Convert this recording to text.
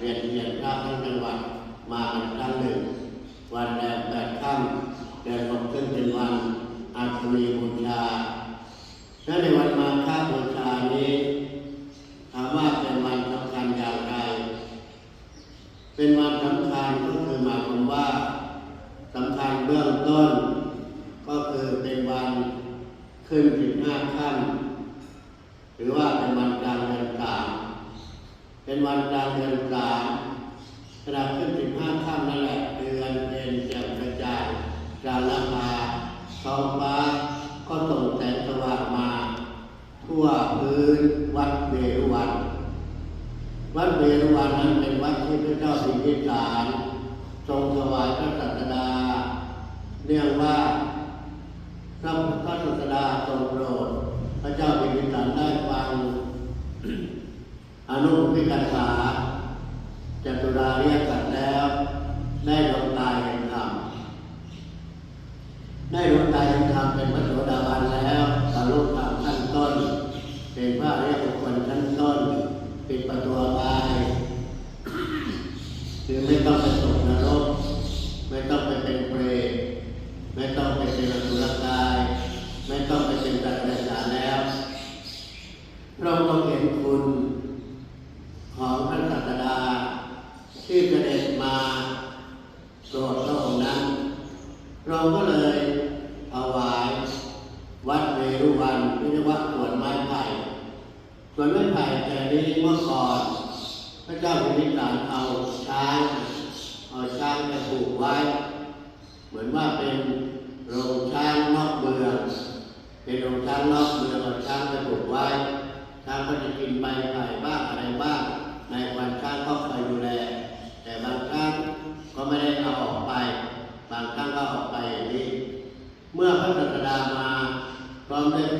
เรียนเรียนพระทั้งจังหวัดมากันครั้งหนึ่ง วันแรกแปดค่ำเดือนหกซึ่งเป็นวันอาสมีบูชาและในวันมาฆบูชานี้ถามว่าเป็นวันสำคัญอย่างไร เป็นวันสำคัญก็คือหมายความว่าสำคัญเบื้องต้น ก็คือเป็นวันขึ้นสิบห้าค่ำหรือว่าเป็นวันกลางเดือนสาม เป็นวันกลางเดือนสามขณะขึ้นสิบห้าค่ำนั่นแหละเดือนเป็นแจ่มกระจายจาระมาท้องฟ้าก็ส่งแสงสว่างมา ทั่วพื้นวัดเวรวัน วัดเวรวันนั้นเป็นวัดที่พระเจ้าพิมพิสารทรงถวายพระศาสดาเนื่องว่าพระพระศาสดาทรงโปรดพระเจ้าพิมพิสารได้ อนุพิกถาจตุราเรียกกันแล้วได้ดวงตาเห็นธรรมได้ดวงตาเห็นธรรมเป็นพระโสดาบันแล้วบรรลุธรรมขั้นต้น เป็นพระอริยบุคคลชั้นต้นปิดประตูบายคือไม่ต้องไปตกนรก ไม่ต้องไปเป็นเปรตไม่ต้องไปเป็นอสุรกาย ไม่ต้องไปเป็นตัตระสารแล้ว เราก็เห็นคุณของพระศาสดา ที่เสด็จมาโปรดพระองค์นั้น เราก็เลยถวายวัดเวรุวันวิทยวัดสวนไม้ไผ่สวนไม้ไผ่แต่นี้เมื่อก่อนพระเจ้าพิมพิสารเอาช้างเอาช้างไปผูกไว้ เหมือนว่าเป็นโรงช้างนอกเมืองเป็นโรงช้างนอกเมืองเอาช้างไปผูกไว้ช้างก็จะกินใบไผ่บ้างอะไรบ้าง ในวันช้างก็คอยดูแล แต่บางครั้งก็ไม่ได้เอาออกไป บางครั้งก็เอาออกไปอย่างนี้ เมื่อพระศาสดามาพร้อมด้วย